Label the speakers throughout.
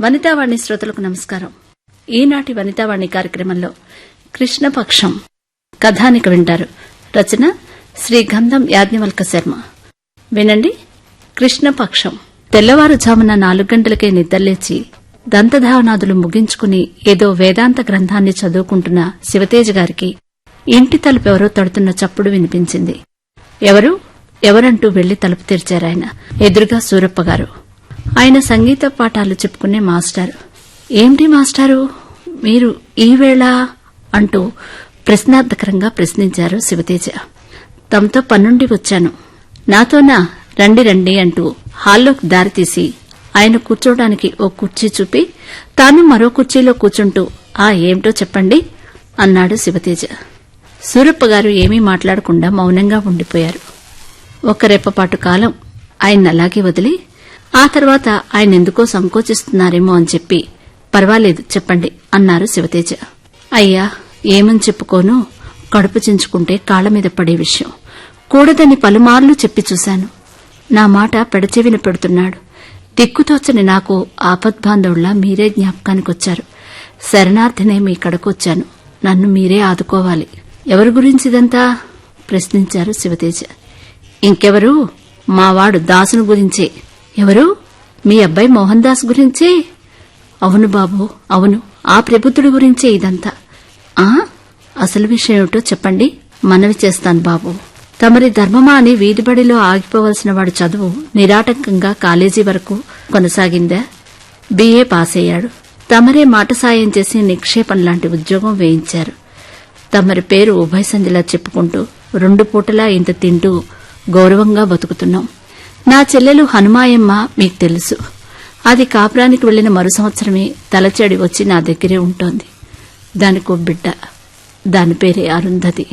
Speaker 1: వనితావాణి శ్రోతలకు నమస్కారం. ఈనాటి వనితావాణి కార్యక్రమంలో కృష్ణపక్షం కథానిక వింటారు. రచన శ్రీ గంధం యాజ్ఞవల్క శర్మ. వినండి కృష్ణపక్షం తెల్లవారుజామున నాలుగు గంటలకే నిద్రలేచి దంతధావనాదులు ముగించుకుని ఏదో వేదాంత గ్రంథాన్ని చదువుకుంటున్న శివతేజ గారికి ఇంటి తలుపు ఎవరో తడుతున్న చప్పుడు వినిపించింది. ఎవరు? ఎవరంటూ వెళ్ళి తలుపు తెరిచారాయన. ఎదురుగా సూరప్ప గారు. ఆయన సంగీత పాఠాలు చెప్పుకునే మాస్టారు. ఏమిటి మాస్టారు? మీరు ఈ వేళ అంటూ ప్రశ్నార్థకరంగా ప్రశ్నించారు శివతేజ. తమతో పన్నుండి వచ్చాను. నాతోనా రండి రండి అంటూ హాల్లోకి దారితీసి ఆయన కూర్చోడానికి ఓ కుర్చీ చూపి తాను మరో కుర్చీలో కూర్చుంటూ ఆ ఏమిటో చెప్పండి అన్నాడు శివతేజ. సూరప్ప గారు ఏమీ మాట్లాడకుండా మౌనంగా ఉండిపోయారు. ఒక రెప్పపాటు కాలం ఆయన అలాగే వదిలి ఆ తర్వాత ఆయన ఎందుకో సంకోచిస్తున్నారేమో అని చెప్పి పర్వాలేదు చెప్పండి అన్నారు శివతేజ. అయ్యా ఏమని చెప్పుకోను? కడుపు చించుకుంటే కాళ్ళ మీద పడే విషయం. కూడదని పలుమార్లు చెప్పి చూశాను. నా మాట పెడచెవిన పెడుతున్నాడు. దిక్కుతోచని నాకు ఆపద్బాంధవుల్లా మీరే జ్ఞాపకానికొచ్చారు. శరణార్థినే మీ కడకొచ్చాను. నన్ను మీరే ఆదుకోవాలి. ఎవరి గురించిదంతా? ప్రశ్నించారు శివతేజ. ఇంకెవరు? మావాడు దాసును గురించే. ఎవరు? మీ అబ్బాయి మోహన్ దాస్ గురించే? అవును బాబు అవును. ఆ ప్రబుద్ధుడి గురించే ఇదంతా. ఆ? అసలు విషయం ఏమిటో చెప్పండి. మనవి చేస్తాను బాబు. తమరి ధర్మమా అని వీధిబడిలో ఆగిపోవలసిన వాడి చదువు నిరాటంకంగా కాలేజీ వరకు కొనసాగిందా? బీఏ పాస్ అయ్యాడు తమరే మాట సాయం చేసి నిక్షేపం లాంటి ఉద్యోగం వేయించారు. తమరి పేరు ఉభయసంధిలా చెప్పుకుంటూ రెండు పూటలా ఇంత తింటూ గౌరవంగా బతుకుతున్నాం. నా చెల్లెలు హనుమాయమ్మ మీకు తెలుసు. అది కాపురానికి వెళ్ళిన మరు సంవత్సరమే తలచెడి వచ్చి నా దగ్గరే ఉంటోంది. దానికో బిడ్డ. దాని పేరే అరుంధతి.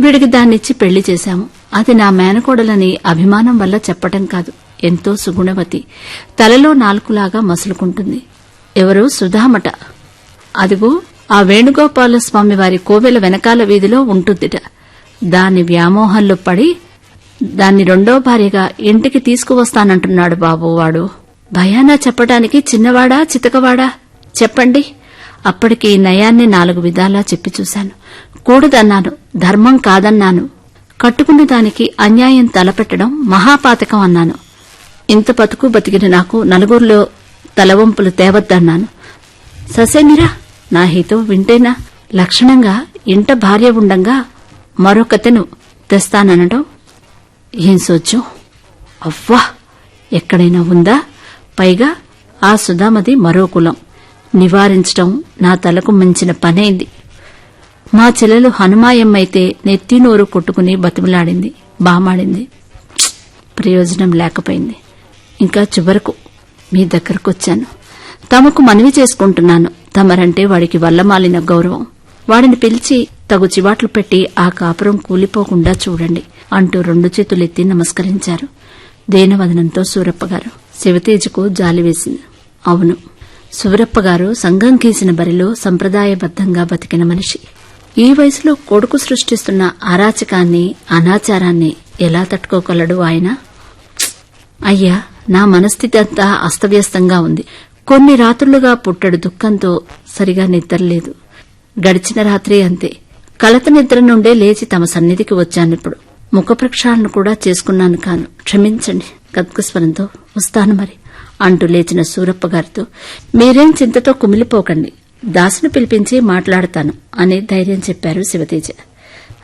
Speaker 1: వీడికి దాన్నిచ్చి పెళ్ళి చేశాము. అది నా మేనకోడలని అభిమానం వల్ల చెప్పటం కాదు. ఎంతో సుగుణవతి. తలలో నాలుగులాగా మసులుకుంటుంది. ఎవరు సుధామట. అదిగో ఆ వేణుగోపాలస్వామి వారి కోవెల వెనకాల వీధిలో ఉంటుందిట. దాని వ్యామోహంలో పడి దాన్ని రెండో భార్యగా ఇంటికి తీసుకువస్తానంటున్నాడు బాబు వాడు. భయానా చెప్పటానికి చిన్నవాడా చితకవాడా? చెప్పండి. అప్పటికి నయాన్ని నాలుగు విధాలా చెప్పి చూశాను. కూడదన్నాను ధర్మం కాదన్నాను. కట్టుకున్న దానికి అన్యాయం తలపెట్టడం మహాపాతకం అన్నాను. ఇంత బతుకు బతికిన నాకు నలుగురిలో తలవంపులు తేవద్దన్నాను. ససేమిరా? నా హితం వింటేనా? లక్షణంగా ఇంట భార్య ఉండంగా మరొకతెను తెస్తాననడం ఏం సోచం? అవ్వా ఎక్కడైనా ఉందా? పైగా ఆ సుధామది మరో కులం. నివారించటం నా తలకు మించిన పనైంది. మా చెల్లెలు హనుమాయమ్మైతే నెత్తి నోరు కొట్టుకుని బతిమలాడింది బామాడింది. ప్రయోజనం లేకపోయింది. ఇంకా చివరకు మీ దగ్గరకొచ్చాను. తమకు మనవి చేసుకుంటున్నాను. తమరంటే వాడికి వల్లమాలిన గౌరవం. వాడిని పిలిచి తగు చివాట్లు పెట్టి ఆ కాపురం కూలిపోకుండా చూడండి అంటూ రెండు చేతులెత్తి నమస్కరించారు. దేనవదనంతో సూరప్ప గారు శివతేజకు జాలి వేసింది. అవును సూరప్ప గారు సంఘం గీసిన బరిలో సంప్రదాయబద్దంగా బతికిన మనిషి. ఈ వయసులో కొడుకు సృష్టిస్తున్న అరాచకాన్ని అనాచారాన్ని ఎలా తట్టుకోగలడు ఆయన? అయ్యా నా మనస్థితి అంతా అస్తవ్యస్తంగా ఉంది. కొన్ని రాత్రులుగా పుట్టడు దుఃఖంతో సరిగా నిద్రలేదు. గడిచిన రాత్రి అంతే. కలత నిద్ర నుండే లేచి తమ సన్నిధికి వచ్చానిప్పుడు ముఖ ప్రక్షాళన కూడా చేసుకున్నాను కాను. క్షమించండి. గద్గస్వరంతో వస్తాను మరి అంటూ లేచిన సూరప్ప గారితో. మీరేం చింతతో కుమిలిపోకండి. దాసును పిలిపించి మాట్లాడతాను అని ధైర్యం చెప్పారు శివతేజ.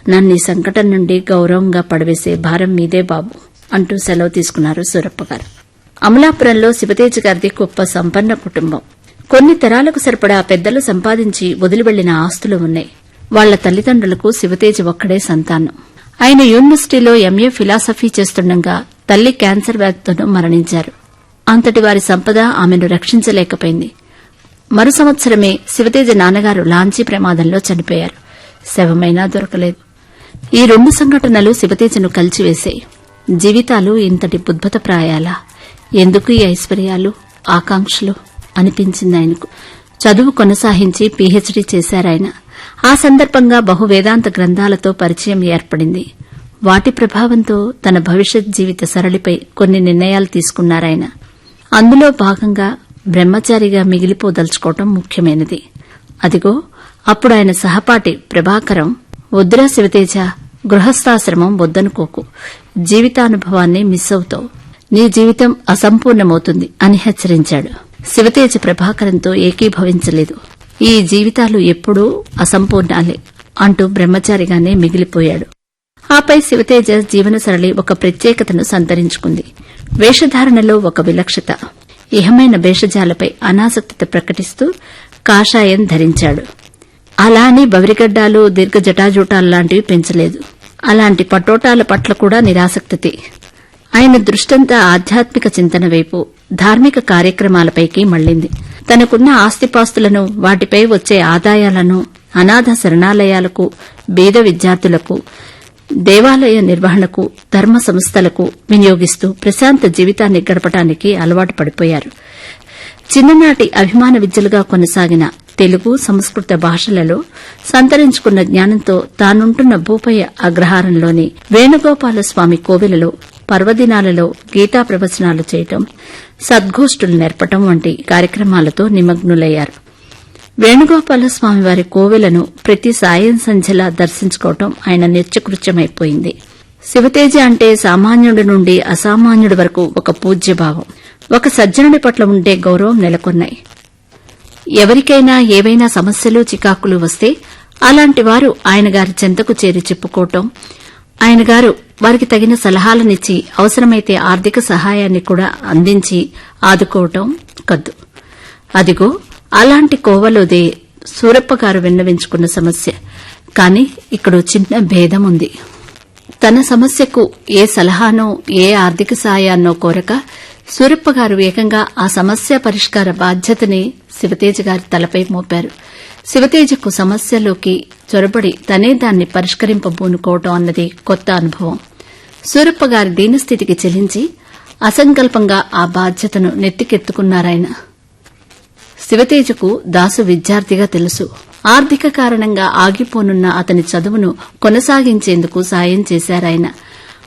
Speaker 1: నన్ను ఈ సంకటం నుండి గౌరవంగా పడవేసే భారం మీదే బాబు అంటూ సెలవు తీసుకున్నారు సూరప్ప గారు. అమలాపురంలో శివతేజ గారిది గొప్ప సంపన్న కుటుంబం. కొన్ని తరాలకు సరిపడా పెద్దలు సంపాదించి వదిలివెళ్ళిన ఆస్తులు ఉన్నాయి. వాళ్ళ తల్లిదండ్రులకు శివతేజ ఒక్కడే సంతానం. ఆయన యూనివర్సిటీలో ఎంఏ ఫిలాసఫీ చేస్తుండగా తల్లి క్యాన్సర్ వ్యాధితోనూ మరణించారు. అంతటి వారి సంపద ఆమెను రక్షించలేకపోయింది. మరు సంవత్సరమే శివతేజ నాన్నగారు లాంచీ ప్రమాదంలో చనిపోయారు. శవమైనా దొరకలేదు. ఈ రెండు సంఘటనలు శివతేజను కలిచివేశాయి. జీవితాలు ఇంతటి బుద్భుత ప్రాయాలా? ఎందుకు ఈ ఐశ్వర్యాలు ఆకాంక్షలు? అనిపించింది ఆయనకు. చదువు కొనసాగించి పీహెచ్డీ చేశారాయన. ఆ సందర్భంగా బహు వేదాంత గ్రంథాలతో పరిచయం ఏర్పడింది. వాటి ప్రభావంతో తన భవిష్యత్ జీవిత సరళిపై కొన్ని నిర్ణయాలు తీసుకున్నారాయన. అందులో భాగంగా బ్రహ్మచారిగా మిగిలిపోదలుచుకోవటం ముఖ్యమైనది. అదిగో అప్పుడు ఆయన సహపాఠి ప్రభాకరం వద్దురా శివతేజ గృహస్థాశ్రమం వద్దనుకోకు. జీవితానుభవాన్ని మిస్ అవుతావు. నీ జీవితం అసంపూర్ణమవుతుంది అని హెచ్చరించాడు. శివతేజ ప్రభాకరంతో ఏకీభవించలేదు. ఈ జీవితాలు ఎప్పుడూ అసంపూర్ణాలే అంటూ బ్రహ్మచారిగానే మిగిలిపోయాడు. ఆపై శివతేజ జీవన సరళి ఒక ప్రత్యేకతను సంతరించుకుంది. వేషధారణలో ఒక విలక్షత. ఇహమైన వేషజాలపై అనాసక్తత ప్రకటిస్తూ కాషాయం ధరించాడు. అలానే బవరిగడ్డాలు దీర్ఘ జటాజూటాల్లాంటివి పెంచలేదు. అలాంటి పటోటాల పట్ల కూడా నిరాసక్తతే. ఆయన దృష్టంతా ఆధ్యాత్మిక చింతన వైపు ధార్మిక కార్యక్రమాలపైకి మళ్ళింది తనకున్న ఆస్తిపాస్తులను వాటిపై వచ్చే ఆదాయాలను అనాథ శరణాలయాలకు బీద విద్యార్థులకు దేవాలయ నిర్వహణకు ధర్మ సంస్థలకు వినియోగిస్తూ ప్రశాంత జీవితాన్ని గడపటానికి అలవాటు పడిపోయారు. చిన్ననాటి అభిమాన విద్యలుగా కొనసాగిన తెలుగు సంస్కృత భాషలలో సంతరించుకున్న జ్ఞానంతో తానుంటున్న భూపయ అగ్రహారంలోని వేణుగోపాల స్వామి కోవెలలో పర్వదినాలలో గీతా ప్రవచనాలు చేయటం సద్గోష్ఠులు నేర్పటం వంటి కార్యక్రమాలతో నిమగ్నులయ్యారు. వేణుగోపాల వారి కోవెలను ప్రతి సాయం సంధ్యలా దర్శించుకోవటం ఆయన నిత్యకృత్యమైపోయింది. శివతేజ అంటే సామాన్యుడి నుండి అసామాన్యుడి వరకు ఒక పూజ్యభావం. ఒక సజ్జనుడి పట్ల ఉండే గౌరవం నెలకొన్నాయి. ఎవరికైనా ఏవైనా సమస్యలు చికాకులు వస్తే అలాంటి వారు ఆయన గారి చెంతకు చేరి చెప్పుకోవటం ఆయన గారు వారికి తగిన సలహాలనిచ్చి అవసరమైతే ఆర్థిక సహాయాన్ని కూడా అందించి ఆదుకోవటం కద్దు. అదిగో అలాంటి కోవలోదే సూరప్ప గారు విన్నవించుకున్న సమస్య. కాని ఇక్కడ చిన్న భేదం ఉంది. తన సమస్యకు ఏ సలహానో ఏ ఆర్థిక సాయాన్నో కోరక సూరప్ప గారు ఏకంగా ఆ సమస్య పరిష్కార బాధ్యతని శివతేజ గారి తలపై మోపారు. శివతేజకు సమస్యలోకి చొరబడి తనే దాన్ని పరిష్కరింపబూనుకోవటం అన్నది కొత్త అనుభవం. సూరప్ప గారి దీనస్థితికి చెలించి అసంకల్పంగా ఆ బాధ్యతను నెత్తికెత్తుకున్నారాయన. శివతేజకు దాసు విద్యార్థిగా తెలుసు. ఆర్థిక కారణంగా ఆగిపోనున్న అతని చదువును కొనసాగించేందుకు సాయం చేశారాయన.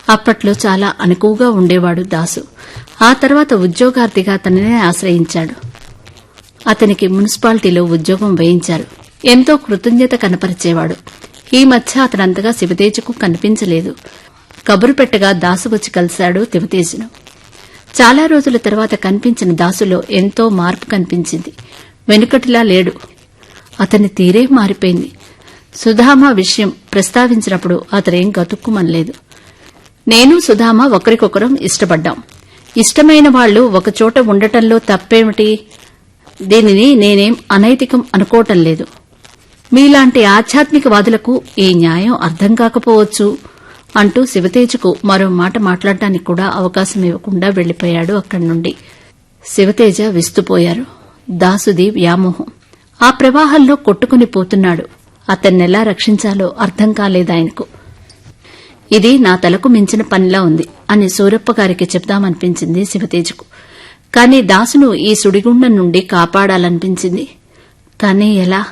Speaker 1: అప్పట్లో చాలా అనుకువగా ఉండేవాడు దాసు. ఆ తర్వాత ఉద్యోగార్థిగా తననే ఆశ్రయించాడు. అతనికి మున్సిపాలిటీలో ఉద్యోగం వేయించారు. ఎంతో కృతజ్ఞత కనపరిచేవాడు. ఈ మధ్య అతనంతగా శివతేజకు కనిపించలేదు. కబురు పెట్టగా దాసు వచ్చి కలిశాడు శివతేజను చాలా రోజుల తర్వాత కనిపించిన దాసులో ఎంతో మార్పు కనిపించింది. వెనుకటిలా లేడు. అతని తీరే మారిపోయింది. సుధామ విషయం ప్రస్తావించినప్పుడు అతనేం గతుక్కుమనలేదు. నేను సుధామ ఒకరికొకరం ఇష్టపడ్డాం. ఇష్టమైన వాళ్ళు ఒకచోట ఉండటంలో తప్పేమిటి? దీనిని నేనేం అనైతికం అనుకోవటం లేదు. మీలాంటి ఆధ్యాత్మికవాదులకు ఈ న్యాయం అర్థం కాకపోవచ్చు. అంటూ శివతేజకు మరో మాట మాట్లాడటానికి కూడా అవకాశం ఇవ్వకుండా వెళ్ళిపోయాడు అక్కడి నుండి. శివతేజ విస్తుపోయారు. దాసుది వ్యామోహం. ఆ ప్రవాహంలో కొట్టుకుని పోతున్నాడు. అతన్నెలా రక్షించాలో అర్థం కాలేదాయనకు ఇది నా తలకు మించిన పనిలా ఉంది అని సూరప్ప గారికి చెప్దామనిపించింది శివతేజకు. కాని దాసును ఈ సుడిగుండం నుండి కాపాడాలనిపించింది. కాని ఎలా?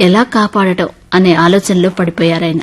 Speaker 1: ఎలా కాపాడటం అనే ఆలోచనలో పడిపోయారాయన.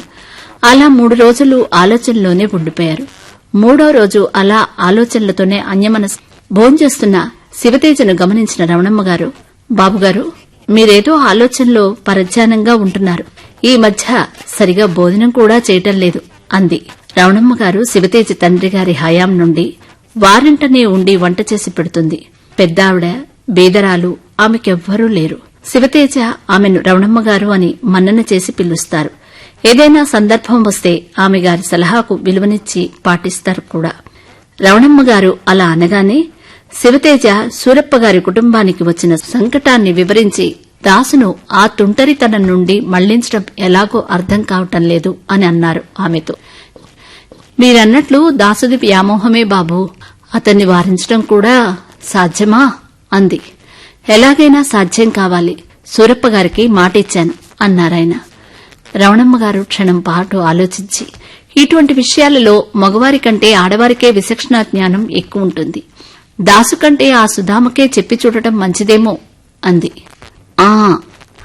Speaker 1: అలా మూడు రోజులు ఆలోచనలోనే ఉండిపోయారు. మూడో రోజు అలా ఆలోచనలతోనే అన్యమనస్ భోంచేస్తున్న శివతేజను గమనించిన రమణమ్మ గారు బాబుగారు మీరేదో ఆలోచనలో పరధ్యానంగా ఉంటున్నారు. ఈ మధ్య సరిగా భోజనం కూడా చేయటం లేదు అంది. రమణమ్మ గారు శివతేజ తండ్రి గారి హయాం నుండి వారింటనే ఉండి వంట చేసి పెడుతుంది. పెద్దావిడ బేదరాలు ఆమెకెవ్వరూ లేరు. శివతేజ ఆమెను రమణమ్మ గారు అని మన్నన చేసి పిలుస్తారు. ఏదైనా సందర్భం వస్తే ఆమె గారి సలహాకు విలువనిచ్చి పాటిస్తారు కూడా. రవణమ్మ గారు అలా అనగానే శివతేజ సూరప్ప గారి కుటుంబానికి వచ్చిన సంకటాన్ని వివరించి దాసును ఆ తుంటరితనం నుండి మళ్ళించడం ఎలాగో అర్థం కావటం లేదు అని అన్నారు ఆమెతో. మీరన్నట్లు దాసుది వ్యామోహమే బాబు అతన్ని వారించడం కూడా సాధ్యమా? అంది. ఎలాగైనా సాధ్యం కావాలి. సూరప్ప గారికి మాటిచ్చాను అన్నారాయన. రమణమ్మగారు క్షణం పాటు ఆలోచించి ఇటువంటి విషయాలలో మగవారి కంటే ఆడవారికే విచక్షణా జ్ఞానం ఎక్కువ ఉంటుంది. దాసు కంటే ఆ సుధామకే చెప్పి చూడటం మంచిదేమో? అంది. ఆ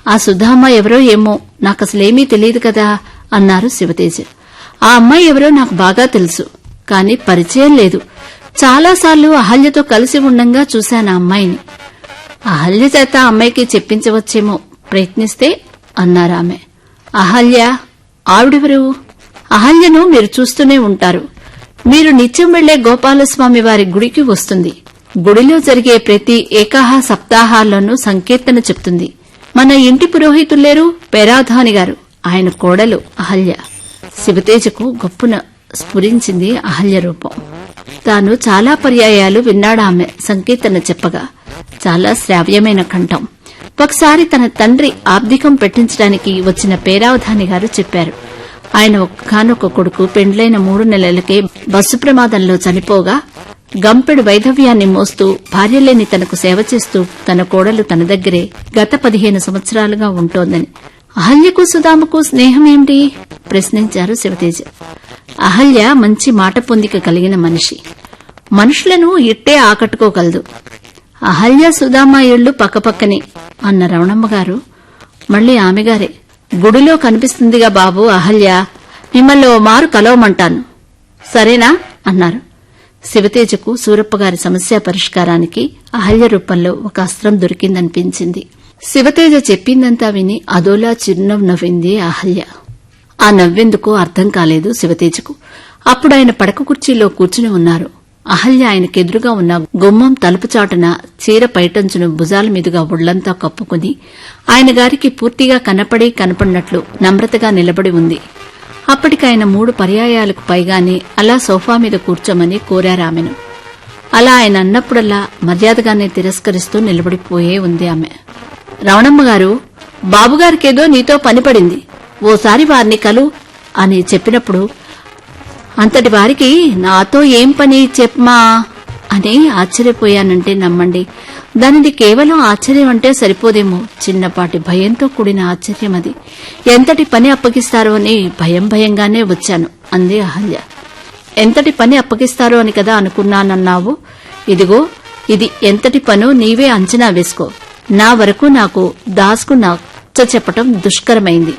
Speaker 1: ఆ సుధామ ఎవరో ఏమో నాకసలేమీ తెలియదు కదా అన్నారు శివతేజ. ఆ అమ్మాయి ఎవరో నాకు బాగా తెలుసు కాని పరిచయం లేదు. చాలాసార్లు అహల్యతో కలిసి ఉండంగా చూశాను ఆ అమ్మాయిని. అహల్య చేత అమ్మాయికి చెప్పించవచ్చేమో ప్రయత్నిస్తే అన్నారామె అహల్య ఆవిడెవరు? అహల్యను మీరు చూస్తూనే ఉంటారు. మీరు నిత్యం వెళ్ళే గోపాలస్వామి వారి గుడికి వస్తుంది. గుడిలో జరిగే ప్రతి ఏకాహ సప్తాహాల్లోనూ సంకీర్తన చెప్తుంది. మన ఇంటి పురోహితులేరు పెరాధాని గారు. ఆయన కోడలు అహల్య. శివతేజకు గొప్పున స్ఫురించింది అహల్య రూపం. తాను చాలా పర్యాయాలు విన్నాడామె సంకీర్తన చెప్పగా. చాలా శ్రావ్యమైన కంఠం. ఒకసారి తన తండ్రి ఆబ్దికం పెట్టించడానికి వచ్చిన పేరావధాని గారు చెప్పారు. ఆయన ఒక్కనొక్క కొడుకు పెండ్లైన మూడు నెలలకే బస్సు ప్రమాదంలో చనిపోగా గంపెడు వైధవ్యాన్ని మోస్తూ భార్యలేని తనకు సేవ చేస్తూ తన కోడలు తన దగ్గరే గత పదిహేను సంవత్సరాలుగా ఉంటోందని. అహల్యకు సుధాముకు స్నేహమేమిటి ప్రశ్నించారు శివతేజ. అహల్య మంచి మాట పొందిక కలిగిన మనిషి. మనుషులను ఇట్టే ఆకట్టుకోగలదు. అహల్య సుధామ ఇళ్ళు పక్కపక్కనే అన్న రమణమ్మ గారు మళ్ళీ ఆమెగారే గుడిలో కనిపిస్తుందిగా బాబు అహల్య మిమ్మల్ని ఓ మారు కలవమంటాను. సరేనా? అన్నారు. శివతేజకు సూరప్పగారి సమస్య పరిష్కారానికి అహల్య రూపంలో ఒక అస్త్రం దొరికిందనిపించింది. శివతేజ చెప్పిందంతా విని అదోలా చిరునవ్వు నవ్వింది అహల్య. ఆ నవ్వెందుకో అర్థం కాలేదు శివతేజకు. అప్పుడు ఆయన పడక కుర్చీలో కూర్చుని ఉన్నారు. అహల్య ఆయనకెదురుగా ఉన్న గుమ్మం తలుపు చాటున చీర పైటంచును భుజాల మీదుగా ఒళ్ళంతా కప్పుకుని ఆయన గారికి పూర్తిగా కనపడి కనపడినట్లు నమ్రతగా నిలబడి ఉంది. అప్పటికాయన మూడు పర్యాయాలకు పైగానే అలా సోఫా మీద కూర్చోమని కోరారామెను అలా ఆయన అన్నప్పుడల్లా మర్యాదగానే తిరస్కరిస్తూ నిలబడిపోయే ఉంది ఆమె. రమణమ్మ గారు బాబుగారికేదో నీతో పని పడింది. ఓసారి వారిని కలు అని చెప్పినప్పుడు అంతటి వారికి నాతో ఏం పని చెప్పమా? అని ఆశ్చర్యపోయానంటే నమ్మండి. దానిది కేవలం ఆశ్చర్యం అంటే సరిపోదేమో. చిన్నపాటి భయంతో కూడిన ఆశ్చర్యం అది. ఎంతటి పని అప్పగిస్తారో అని భయం భయంగానే వచ్చాను. అంది అహల్య. ఎంతటి పని అప్పగిస్తారో అని కదా అనుకున్నానన్నావు? ఇదిగో ఇది ఎంతటి పనో నీవే అంచనా వేసుకో. నా వరకు నాకు దాస్కు నచ్చ చెప్పటం దుష్కరమైంది.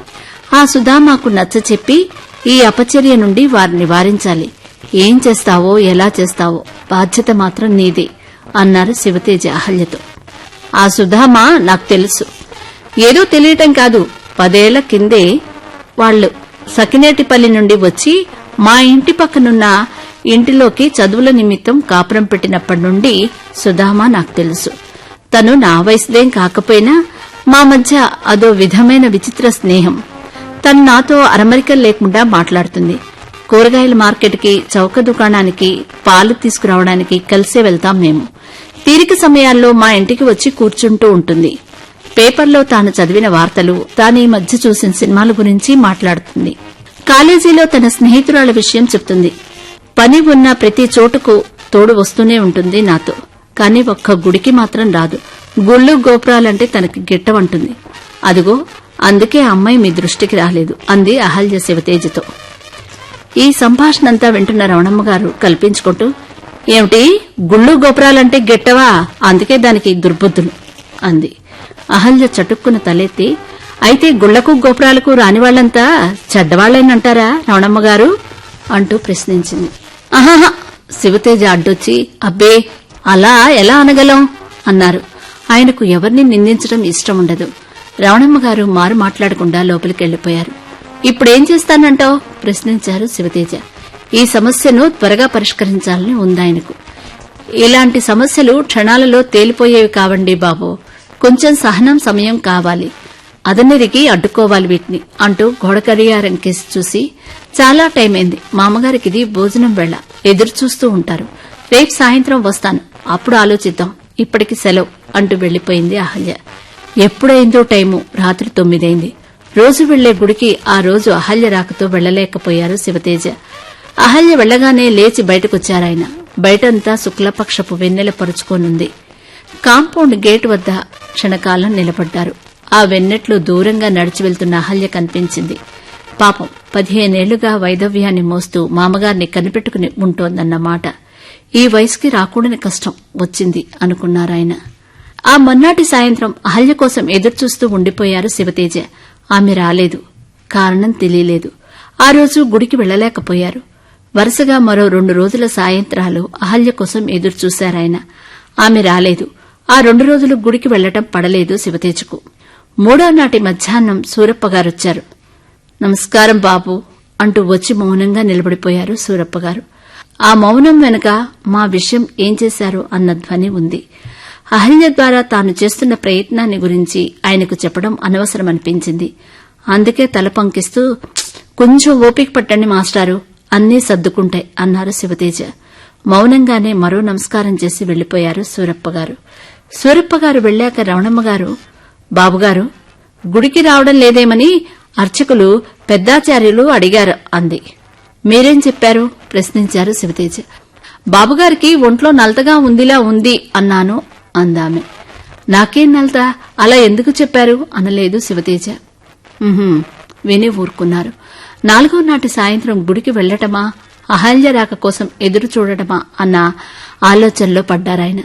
Speaker 1: ఆ సుధా మాకు నచ్చ చెప్పి ఈ అపచర్య నుండి వారిని నివారించాలి. ఏం చేస్తావో ఎలా చేస్తావో బాధ్యత మాత్రం నీదే అన్నారు శివతేజ అహల్యతో. ఆ సుధామా నాకు తెలుసు. ఏదో తెలియటం కాదు. పదేళ్ళ కిందే వాళ్ళు సకినేటిపల్లి నుండి వచ్చి మా ఇంటి పక్కనున్న ఇంటిలోకి చదువుల నిమిత్తం కాపురం పెట్టినప్పటి నుండి సుధామా నాకు తెలుసు. తను నా వయసుదేం కాకపోయినా మా మధ్య అదో విధమైన విచిత్ర స్నేహం. తను నాతో అరమరికలు లేకుండా మాట్లాడుతుంది. కూరగాయల మార్కెట్కి చౌక దుకాణానికి పాలు తీసుకురావడానికి కలిసే వెళ్తాం మేము. తీరిక సమయాల్లో మా ఇంటికి వచ్చి కూర్చుంటూ ఉంటుంది. పేపర్లో తాను చదివిన వార్తలు తాను ఈ మధ్య చూసిన సినిమాల గురించి మాట్లాడుతుంది. కాలేజీలో తన స్నేహితురాల విషయం చెప్తుంది. పని ఉన్న ప్రతి చోటుకు తోడు వస్తూనే ఉంటుంది నాతో. కాని ఒక్క గుడికి మాత్రం రాదు. గుళ్ళు గోపురాలంటే తనకి గిట్టవంటుంది. అదిగో అందుకే అమ్మాయి మీ దృష్టికి రాలేదు. అంది అహల్య శివతేజతో. ఈ సంభాషణంతా వింటున్న రమణమ్మ గారు కల్పించుకుంటూ ఏమిటి? గుళ్ళు గోపురాలంటే గెట్టవా? అందుకే దానికి దుర్బుద్ధులు. అంది. అహల్య చటుక్కున తలెత్తి అయితే గుళ్ళకు గోపురాలకు రానివాళ్ళంతా చెడ్డవాళ్ళేనంటారా రమణమ్మ గారు? అంటూ ప్రశ్నించింది. ఆహాహా శివతేజ అడ్డొచ్చి అబ్బే అలా ఎలా అనగలం? అన్నారు. ఆయనకు ఎవరిని నిందించడం ఇష్టం ఉండదు రమణమ్మ గారు మారు మాట్లాడకుండా లోపలికెళ్ళిపోయారు ఇప్పుడేం చేస్తానంటావు? ప్రశ్నించారు శివతేజ. ఈ సమస్యను త్వరగా పరిష్కరించాలని ఉందాయనకు. ఇలాంటి సమస్యలు క్షణాలలో తేలిపోయేవి కావండి బాబు. కొంచెం సహనం సమయం కావాలి. అదనెరిగి అడ్డుకోవాలి వీటిని అంటూ గోడకడియారం కేసి చూసి చాలా టైం అయింది మామగారికిది భోజనం వేళ. ఎదురు చూస్తూ ఉంటారు. రేపు సాయంత్రం వస్తాను. అప్పుడు ఆలోచిద్దాం. ఇప్పటికి సెలవు అంటూ వెళ్ళిపోయింది అహల్య. ఎప్పుడైందో టైము రాత్రి తొమ్మిదైంది. రోజు వెళ్ళే గుడికి ఆ రోజు అహల్య రాకతో వెళ్ళలేకపోయారు శివతేజ. అహల్య వెళ్ళగానే లేచి బయటకొచ్చారాయన. బయటంతా శుక్లపక్షపు వెన్నెల పరుచుకోనుంది. కాంపౌండ్ గేట్ వద్ద క్షణకాలం నిలబడ్డారు. ఆ వెన్నెట్లు దూరంగా నడిచి వెళ్తున్న అహల్య కనిపించింది. పాపం పదిహేనేళ్ళుగా వైదవ్యాన్ని మోస్తూ మామగారిని కనిపెట్టుకుని ఉంటోందన్నమాట. ఈ వయసుకి రాకూడని కష్టం వచ్చింది అనుకున్నారాయన. ఆ మొన్నాటి సాయంత్రం అహల్య కోసం ఎదురుచూస్తూ ఉండిపోయారు శివతేజ. ఆమె రాలేదు. కారణం తెలియలేదు. ఆ రోజు గుడికి వెళ్ళలేకపోయారు వరుసగా మరో రెండు రోజుల సాయంత్రాలు అహల్య కోసం ఎదురుచూశారాయన ఆమె రాలేదు. ఆ రెండు రోజులు గుడికి వెళ్ళటం పడలేదు శివతేజకు. మూడో నాటి మధ్యాహ్నం సూరప్ప గారొచ్చారు. నమస్కారం బాబు అంటూ వచ్చి మౌనంగా నిలబడిపోయారు సూరప్ప గారు. ఆ మౌనం వెనుక మా విషయం ఏం చేశారు అన్న ధ్వని ఉంది. అహల్య ద్వారా తాను చేస్తున్న ప్రయత్నాన్ని గురించి ఆయనకు చెప్పడం అనవసరమనిపించింది. అందుకే తల పంకిస్తూ కొంచెం ఓపిక పట్టండి మాస్టారు అన్నీ సర్దుకుంటాయి అన్నారు శివతేజ. మౌనంగానే మరో నమస్కారం చేసి వెళ్ళిపోయారు సూరప్ప గారు. సూరప్ప గారు వెళ్ళాక రమణమ్మగారు బాబుగారు గుడికి రావడం లేదేమని అర్చకులు పెద్దాచార్యులు అడిగారు అంది. మీరేం చెప్పారు? ప్రశ్నించారు శివతేజ. బాబుగారికి ఒంట్లో నలతగా ఉందిలా ఉంది అన్నాను అందామె. నాకేం నలత? అలా ఎందుకు చెప్పారు? అనలేదు శివతేజ. విని ఊరుకున్నారు. నాలుగో నాటి సాయంత్రం గుడికి వెళ్ళటమా అహల్య రాక కోసం ఎదురు చూడటమా? అన్న ఆలోచనలో పడ్డారాయన.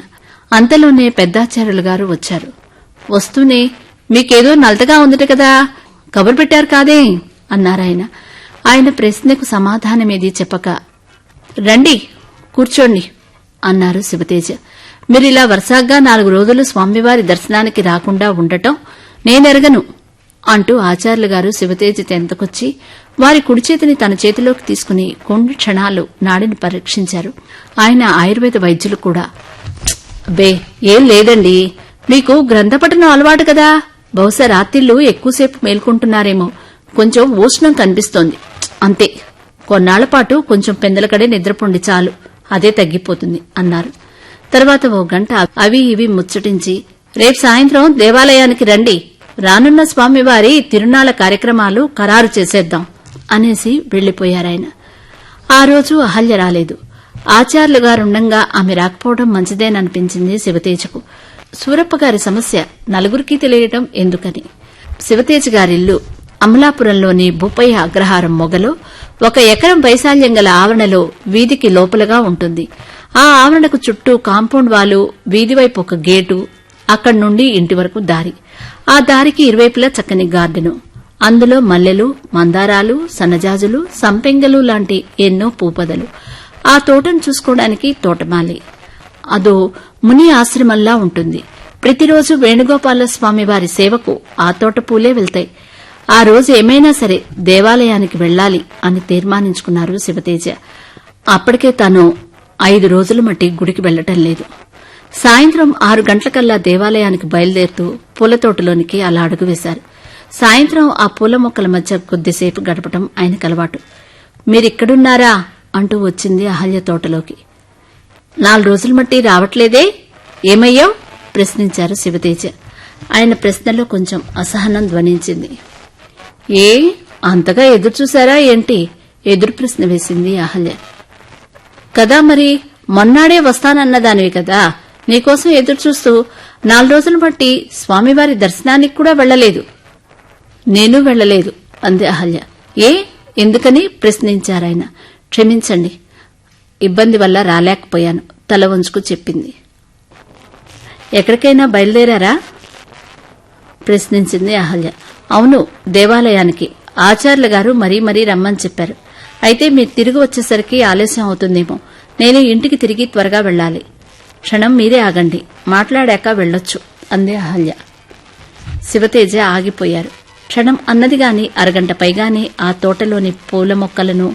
Speaker 1: అంతలోనే పెద్దాచార్యులు గారు వచ్చారు. వస్తూనే మీకేదో నలతగా ఉందట కదా? కబురు పెట్టారు కాదే? అన్నారాయన. ఆయన ప్రశ్నకు సమాధానమేది చెప్పక రండి కూర్చోండి అన్నారు శివతేజ. మీరిలా వరుసగా నాలుగు రోజులు స్వామివారి దర్శనానికి రాకుండా ఉండటం నేనెరగను అంటూ ఆచార్యులు గారు శివతేజ తెంతకొచ్చి వారి కుడి చేతిని తన చేతిలోకి తీసుకుని కొన్ని క్షణాలు నాడిని పరీక్షించారు. ఆయన ఆయుర్వేద వైద్యులు కూడా. బే ఏం లేదండి. మీకు గ్రంథపఠనం అలవాటు కదా. బహుశా రాత్రిళ్ళు ఎక్కువసేపు మేల్కొంటున్నారేమో. కొంచెం ఉష్ణం కనిపిస్తోంది. అంతే. కొన్నాళ్ళ పాటు కొంచెం పెందలకడే నిద్రపొండి చాలు. అదే తగ్గిపోతుంది అన్నారు. తర్వాత ఓ గంట అవి ఇవి ముచ్చటించి రేపు సాయంత్రం దేవాలయానికి రండి రానున్న స్వామివారి తిరునాళ్ళ కార్యక్రమాలు ఖరారు చేసేద్దాం అనేసి వెళ్ళిపోయారాయన ఆ రోజు అహల్య రాలేదు. ఆచార్యులు గారుండంగా ఆమె రాకపోవడం మంచిదేననిపించింది శివతేజకు. సూరప్ప గారి సమస్య నలుగురికి తెలియటం ఎందుకని? శివతేజ గారిల్లు అమలాపురంలోని బుప్పయ్య అగ్రహారం మొగలో ఒక ఎకరం వైశాల్యం గల ఆవరణలో వీధికి లోపలగా ఉంటుంది. ఆ ఆవరణకు చుట్టూ కాంపౌండ్ వాలు వీధివైపు ఒక గేటు అక్కడి నుండి ఇంటి వరకు దారి. ఆ దారికి ఇరువైపులా చక్కని గార్డెను. అందులో మల్లెలు మందారాలు సన్నజాజులు సంపెంగలు లాంటి ఎన్నో పూపదలు. ఆ తోటను చూసుకోవడానికి తోటమాలి. అదో ముని ఆశ్రమంలా ఉంటుంది. ప్రతిరోజు వేణుగోపాల స్వామి వారి సేవకు ఆ తోట పూలే వెళ్తాయి. ఆ రోజు ఏమైనా సరే దేవాలయానికి వెళ్ళాలి అని తీర్మానించుకున్నారు శివతేజ. అప్పటికే తాను ఐదు రోజులు మట్టి గుడికి వెళ్ళటం లేదు. సాయంత్రం ఆరు గంటలకల్లా దేవాలయానికి బయలుదేరుతూ పూలతోటలోనికి అలా అడుగు వేశారు. సాయంత్రం ఆ పూల మొక్కల మధ్య కొద్దిసేపు గడపటం ఆయనకు అలవాటు. మీరిక్కడున్నారా? అంటూ వచ్చింది అహల్య తోటలోకి. నాలుగు రోజుల మట్టి రావట్లేదే? ఏమయ్యావు? ప్రశ్నించారు శివతేజ. ఆయన ప్రశ్నలో కొంచెం అసహనం ధ్వనించింది. ఏ అంతగా ఎదురు చూశారా ఏంటి? ఎదురు ప్రశ్న వేసింది అహల్య. కదా మరి? మొన్నాడే వస్తానన్నదానివి కదా. నీకోసం ఎదురుచూస్తూ నాలుగు రోజులు బట్టి స్వామివారి దర్శనానికి కూడా వెళ్ళలేదు నేను వెళ్ళలేదు అంది అహల్య. ఏ? ఎందుకని? ప్రశ్నించారాయన. క్షమించండి. ఇబ్బంది వల్ల రాలేకపోయాను తల వంచుకు చెప్పింది. ఎక్కడికైనా బయలుదేరారా? ప్రశ్నించింది అహల్య. అవును దేవాలయానికి. ఆచార్యులు గారు మరీ మరీ రమ్మని చెప్పారు. అయితే మీరు తిరిగి వచ్చేసరికి ఆలస్యం అవుతుందేమో. నేను ఇంటికి తిరిగి త్వరగా వెళ్ళాలి. క్షణం మీరే ఆగండి. మాట్లాడాక వెళ్ళొచ్చు. అంది అహల్య. శివతేజ ఆగిపోయారు. క్షణం అన్నది గాని అరగంట పైగానే ఆ తోటలోని పూల మొక్కలను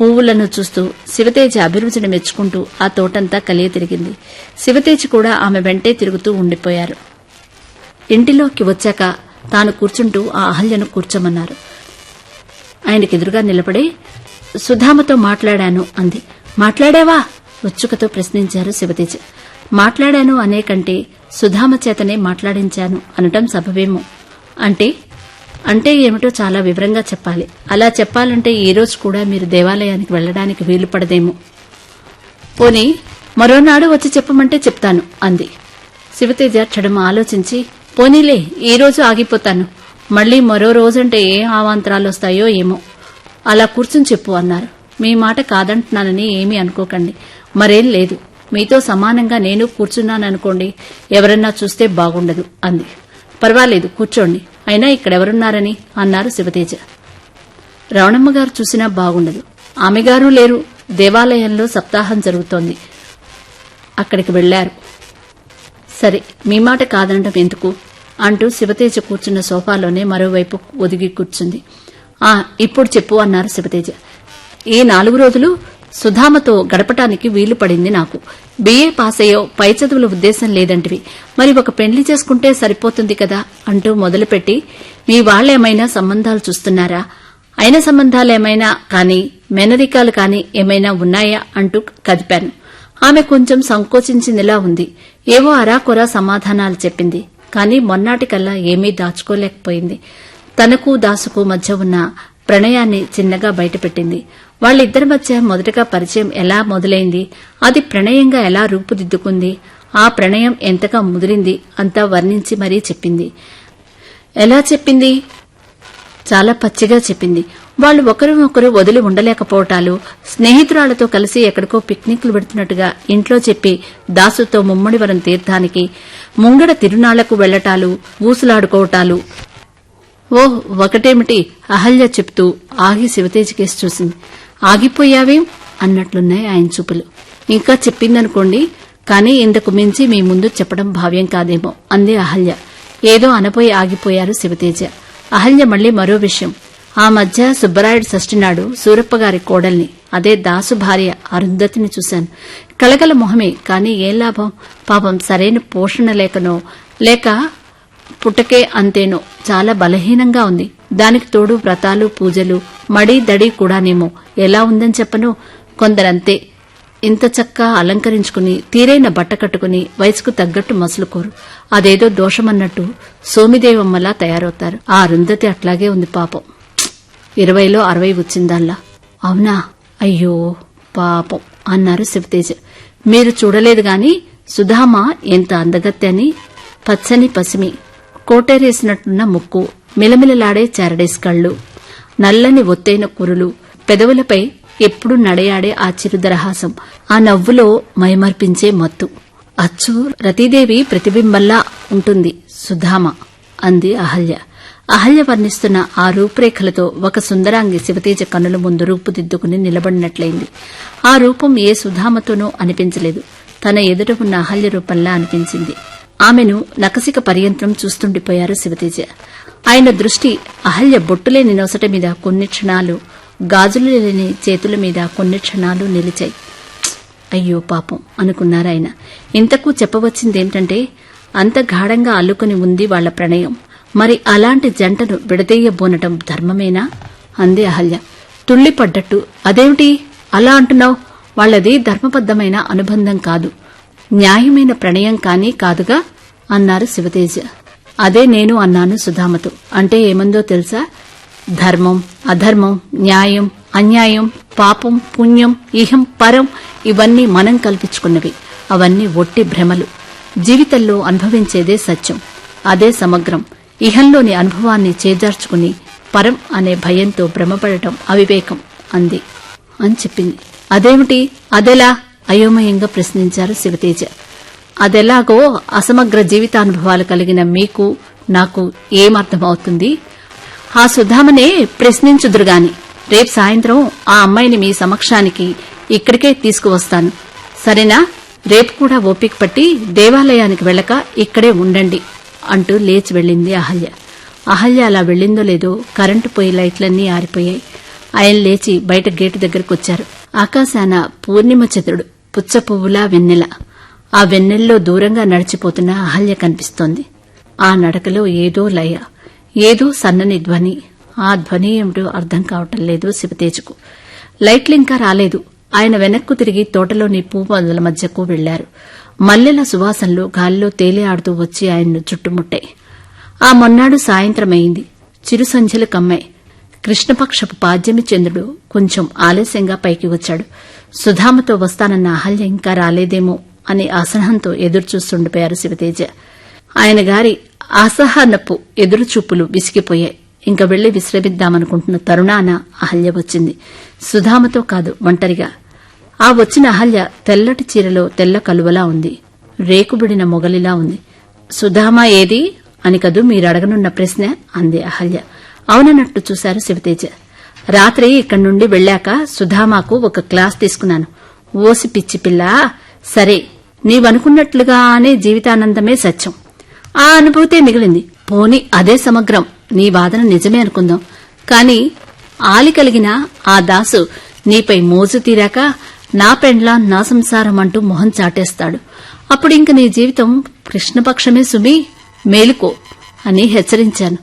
Speaker 1: పువ్వులను చూస్తూ శివతేజ అభిరుచిని మెచ్చుకుంటూ ఆ తోటంతా కలియ తిరిగింది. శివతేజ కూడా ఆమె వెంటే తిరుగుతూ ఉండిపోయారు. ఇంటిలోకి వచ్చాక తాను కూర్చుంటూ ఆ అహల్యను కూర్చోమన్నారు. ఆయనకెదురుగా నిలబడి సుధామతో మాట్లాడాను అంది. మాట్లాడావా? ఉత్సుకతో ప్రశ్నించారు శివతేజ. మాట్లాడాను అనే కంటే సుధామ చేతనే మాట్లాడించాను అనటం సబబేమో. అంటే? అంటే ఏమిటో చాలా వివరంగా చెప్పాలి. అలా చెప్పాలంటే ఈ రోజు కూడా మీరు దేవాలయానికి వెళ్ళడానికి వీలు పడదేమో. పోనీ మరోనాడు వచ్చి చెప్పమంటే చెప్తాను అంది. శివతేజ క్షణం ఆలోచించి పోనీలే ఈ రోజు ఆగిపోతాను. మళ్ళీ మరో రోజంటే ఏ అవాంతరాలు వస్తాయో ఏమో. అలా కూర్చుని చెప్పు అన్నారు. మీ మాట కాదంటున్నానని ఏమీ అనుకోకండి. మరేం లేదు. మీతో సమానంగా నేను కూర్చున్నాననుకోండి. ఎవరన్నా చూస్తే బాగుండదు అంది. పర్వాలేదు కూర్చోండి. అయినా ఇక్కడెవరున్నారని అన్నారు శివతేజ. రవణమ్మ గారు చూసినా బాగుండదు. ఆమెగారు లేరు. దేవాలయంలో సప్తాహం జరుగుతోంది. అక్కడికి వెళ్ళారు సరే మీ మాట కాదనడం ఎందుకు? అంటూ శివతేజ కూర్చున్న సోఫాలోనే మరోవైపు ఒదిగి కూర్చుంది. ఆ ఇప్పుడు చెప్పు అన్నారు శివతేజ. ఈ నాలుగు రోజులు సుధామతో గడపటానికి వీలు పడింది నాకు. బీఏ పాస్ అయ్యో పై చదువుల ఉద్దేశం లేదంటివి. మరి ఒక పెండ్లి చేసుకుంటే సరిపోతుంది కదా? అంటూ మొదలుపెట్టి మీ వాళ్ళేమైనా సంబంధాలు చూస్తున్నారా? అయిన సంబంధాలేమైనా కానీ మెనరికాలు కానీ ఏమైనా ఉన్నాయా? అంటూ కదిపాను. ఆమె కొంచెం సంకోచించిందిలా ఉంది. ఏవో అరాకొరా సమాధానాలు చెప్పింది. కానీ మొన్నాటికల్లా ఏమీ దాచుకోలేకపోయింది. తనకు దాసుకు మధ్య ఉన్న ప్రణయాన్ని చిన్నగా బయటపెట్టింది. వాళ్ళిద్దరి మధ్య మొదటగా పరిచయం ఎలా మొదలైంది? అది ప్రణయంగా ఎలా రూపుదిద్దుకుంది? ఆ ప్రణయం ఎంతగా ముదిరింది? అంతా వర్ణించి మరీ చెప్పింది. ఎలా చెప్పింది? చాలా పచ్చిగా చెప్పింది. వాళ్ళు ఒకరినొకరు వదిలి ఉండలేకపోవటాలు స్నేహితురాలతో కలిసి ఎక్కడికో పిక్నిక్లు పెడుతున్నట్టుగా ఇంట్లో చెప్పి దాసుతో ముమ్మడివరం తీర్థానికి ముంగడ తిరునాళ్ళకు వెళ్ళటాలు ఊసులాడుకోవటాలు. ఓహ్ ఒకటేమిటి? అహల్య చెప్తూ ఆగి శివతేజ కేసు చూసింది. ఆగిపోయావేం? అన్నట్లున్నాయి ఆయన చూపులు. ఇంకా చెప్పిందనుకోండి కానీ ఇంతకు మించి మీ ముందు చెప్పడం భావ్యం కాదేమో అంది అహల్య. ఏదో అనపోయి ఆగిపోయారు శివతేజ. అహల్య మళ్ళీ మరో విషయం. ఆ మధ్య సుబ్బరాయుడు షష్ఠినాడు సూరప్పగారి కోడల్ని. అదే దాసు భార్య అరుంధతిని చూశాను. కలగల మొహమే కాని ఏం లాభం? పాపం సరైన పోషణ లేకనో లేక పుట్టకే అంతేనో చాలా బలహీనంగా ఉంది. దానికి తోడు వ్రతాలు పూజలు మడి దడి కూడానేమో. ఎలా ఉందని చెప్పను? కొందరంతే. ఇంత చక్క అలంకరించుకుని తీరైన బట్ట కట్టుకుని వయసుకు తగ్గట్టు మసులుకోరు. అదేదో దోషమన్నట్టు సోమిదేవమ్మలా తయారవుతారు. ఆ అరుంధతి అట్లాగే ఉంది పాపం. ఇరవైలో అరవై వచ్చిందల్లా. అవునా? అయ్యో పాపం అన్నారు శివతేజ. మీరు చూడలేదు గాని సుధామ ఎంత అందగత్తె అని పచ్చని పసిమి కోటేరేసినట్టున్న ముక్కు మిలమిలలాడే చారడేస్ కళ్ళు నల్లని ఒత్తైన కురులు పెదవులపై ఎప్పుడు నడయాడే ఆ చిరుదరహాసం ఆ నవ్వులో మైమర్పించే మత్తు. అచ్చు రతీదేవి ప్రతిబింబంలా ఉంటుంది సుధామ అంది అహల్య. అహల్య వర్ణిస్తున్న ఆ రూపురేఖలతో ఒక సుందరాంగి శివతేజ కన్నుల ముందు రూపుదిద్దుకుని నిలబడినట్లయింది. ఆ రూపం ఏ సుధామతోనూ అనిపించలేదు. తన ఎదుట ఉన్న అహల్య రూపంలా అనిపించింది. ఆమెను నకసిక పర్యంత్రం చూస్తుండిపోయారు శివతేజ. ఆయన దృష్టి అహల్య బొట్టులేని నొసట మీద కొన్ని క్షణాలు గాజులు లేని చేతుల మీద కొన్ని క్షణాలు నిలిచాయి. అయ్యో పాపం అనుకున్నారాయన. ఇంతకు చెప్పవచ్చిందేంటంటే అంత గాఢంగా అల్లుకుని ఉంది వాళ్ళ ప్రణయం. మరి అలాంటి జంటను విడదీయబోనటం ధర్మమేనా? అంది అహల్య. తుళ్ళిపడ్డట్టు అదేమిటి? అలా అంటున్నావు? వాళ్ళది ధర్మబద్దమైన అనుబంధం కాదు. న్యాయమైన ప్రణయం కానీ కాదుగా? అన్నారు శివతేజ. అదే నేను అన్నాను సుధామతో. అంటే ఏమందో తెలుసా? ధర్మం అధర్మం న్యాయం అన్యాయం పాపం పుణ్యం ఇహం పరం ఇవన్నీ మనం కల్పించుకున్నవి. అవన్నీ ఒట్టి భ్రమలు. జీవితంలో అనుభవించేదే సత్యం. అదే సమగ్రం. ఇహంలోని అనుభవాన్ని చేజార్చుకుని పరం అనే భయంతో భ్రమపడటం అవివేకం అంది అని చెప్పింది. అదేమిటి? అదెలా? అయోమయంగా ప్రశ్నించారు శివతేజ. అదెలాగో అసమగ్ర జీవితానుభవాలు కలిగిన మీకు నాకు ఏమర్థమవుతుంది ఆ సుధామనే ప్రశ్నించుదురుగాని రేపు సాయంత్రం ఆ అమ్మాయిని మీ సమక్షానికి ఇక్కడికే తీసుకువస్తాను. సరేనా? రేపు కూడా ఓపిక పట్టి దేవాలయానికి వెళ్ళక ఇక్కడే ఉండండి. అంటూ లేచి వెళ్ళింది అహల్య. అహల్య అలా వెళ్ళిందో లేదో కరెంటు పోయి లైట్లన్నీ ఆరిపోయాయి. ఆయన లేచి బయట గేటు దగ్గరకు వచ్చారు. ఆకాశాన పూర్ణిమ చంద్రుడు పుచ్చ పువ్వులా వెన్నెల. ఆ వెన్నెల్లో దూరంగా నడిచిపోతున్న అహల్య కనిపిస్తోంది. ఆ నడకలో ఏదో లయ ఏదో సన్నని ధ్వని. ఆ ధ్వని ఏమిటో అర్థం కావటం లేదు శివతేజకు లైట్లు ఇంకా రాలేదు. ఆయన వెనక్కు తిరిగి తోటలోని పూపొదల మధ్యకు వెళ్ళారు. మల్లెల సువాసనలు గాలిలో తేలియాడుతూ ఆడుతూ వచ్చి ఆయన్ను చుట్టుముట్టాయి ఆ మొన్నాడు సాయంత్రమైంది. చిరుసంధ్యలు కమ్మాయి. కృష్ణపక్షపు పాద్యమి చంద్రుడు కొంచెం ఆలస్యంగా పైకి వచ్చాడు. సుధామతో వస్తానన్న అహల్య ఇంకా రాలేదేమో అని అసహనంతో ఎదురుచూస్తుండిపోయారు శివతేజ. ఆయన గారి అసహనపు ఎదురుచూపులు విసిగిపోయాయి. ఇంక వెళ్ళి విశ్రమిద్దామనుకుంటున్న తరుణాన అహల్య వచ్చింది. సుధామతో కాదు ఒంటరిగా. ఆ వచ్చిన అహల్య తెల్లటి చీరలో తెల్ల కలువలా ఉంది. రేకుబిడిన మొగలిలా ఉంది. సుధామ ఏది? అని కదూ మీరడగనున్న ప్రశ్న అంది అహల్య. అవునన్నట్టు చూశారు శివతేజ. రాత్రి ఇక్కడి నుండి వెళ్ళాక సుధామాకు ఒక క్లాస్ తీసుకున్నాను. ఓసి పిచ్చి పిల్ల సరే నీవనుకున్నట్లుగానే జీవితానందమే సత్యం. ఆ అనుభూతే మిగిలింది. పోని అదే సమగ్రం. నీ వాదన నిజమే అనుకుందాం. కాని ఆలి కలిగిన ఆ దాసు నీపై మోజు తీరాక నా పెండ్లా నా సంసారం అంటూ మొహం చాటేస్తాడు. అప్పుడింక నీ జీవితం కృష్ణపక్షమే సుమి మేలుకో అని హెచ్చరించాను.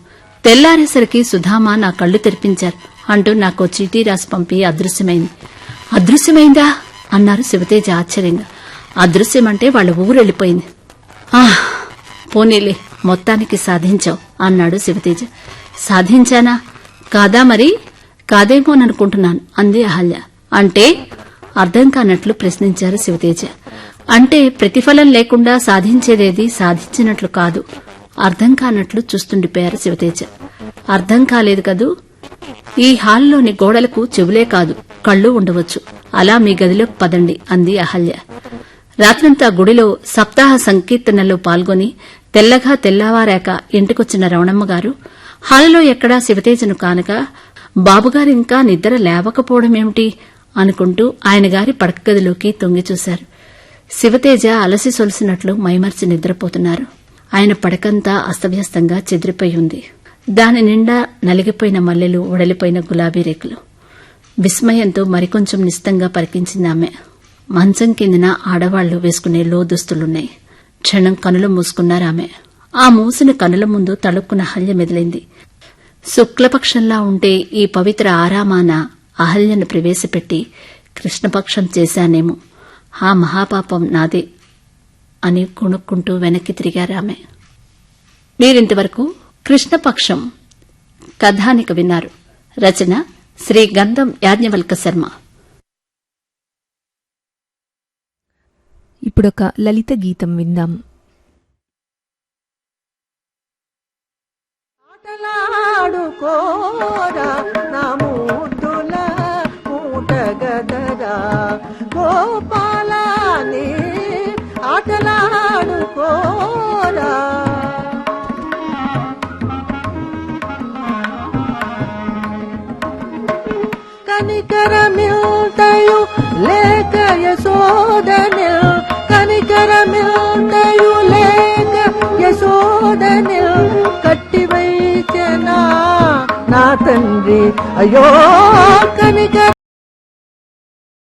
Speaker 1: తెల్లారేసరికి సుధామ నా కళ్ళు తెరిపించారు అంటూ నాకు చీటీ రాసి పంపి అదృశ్యమైంది. అదృశ్యమైందా? అన్నారు శివతేజ ఆశ్చర్యంగా. అదృశ్యమంటే వాళ్ళ ఊరెళ్ళిపోయింది. ఆహ్! పోనీలే మొత్తానికి సాధించావు అన్నాడు శివతేజ. సాధించానా? కాదా మరి? కాదేమోననుకుంటున్నాను అంది అహల్య. అంటే? అర్థం కానట్లు ప్రశ్నించారు శివతేజ. అంటే ప్రతిఫలం లేకుండా సాధించేదేది సాధించినట్లు కాదు అర్థం కానట్లు చూస్తుండిపోయారు శివతేజ. అర్థం కాలేదు కదూ? ఈ హాల్లోని గోడలకు చెవులే కాదు కళ్ళు ఉండవచ్చు. అలా మీ గదిలోకి పదండి అంది అహల్య. రాత్రంతా గుడిలో సప్తాహ సంకీర్తనలో పాల్గొని తెల్లగా తెల్లవారాక ఇంటికొచ్చిన రవణమ్మగారు హాలులో ఎక్కడా శివతేజను కానక బాబుగారింకా నిద్ర లేవకపోవడమేమిటి అనుకుంటూ ఆయన గారి పడక గదిలోకి తొంగి చూశారు. శివతేజ అలసి సొలిసినట్లు మైమర్చి నిద్రపోతున్నారు. ఆయన పడకంతా అస్తవ్యస్తంగా చెదిరిపోయి ఉంది. దాని నిండా నలిగిపోయిన మల్లెలు ఉడలిపోయిన గులాబీ రేకులు. విస్మయంతో మరికొంచెం నిస్తంగా పరికించింది ఆమె. మంచం కిందన ఆడవాళ్ళు వేసుకునే లో దుస్తులున్నాయి క్షణం కనులు మూసుకున్నారామె ఆ మూసిన కనుల ముందు తళుక్కున అహల్య మెదిలింది. శుక్లపక్షంలా ఉంటే ఈ పవిత్ర ఆరామాన అహల్యను ప్రవేశపెట్టి కృష్ణపక్షం చేశానేమో. ఆ మహాపాపం నాదే అని కొనుక్కుంటూ వెనక్కి తిరిగారామె మీరింతవరకు కృష్ణపక్షం కథానిక విన్నారు. రచన శ్రీ గంధం యాజ్ఞవల్క శర్మ.
Speaker 2: ఇప్పుడొక లలిత గీతం విందాం.
Speaker 3: ఆటలాడుకోరా నా మూతుల మూటగదరా. గోపాలని ఆటలాడుకోరా. కనికరమిల్తయు లేక యశోదనిల్ కనికరమిల్తయు లేక యశోదనిల్ కట్టి వైచనా నా తండ్రి. అయ్యో కనిక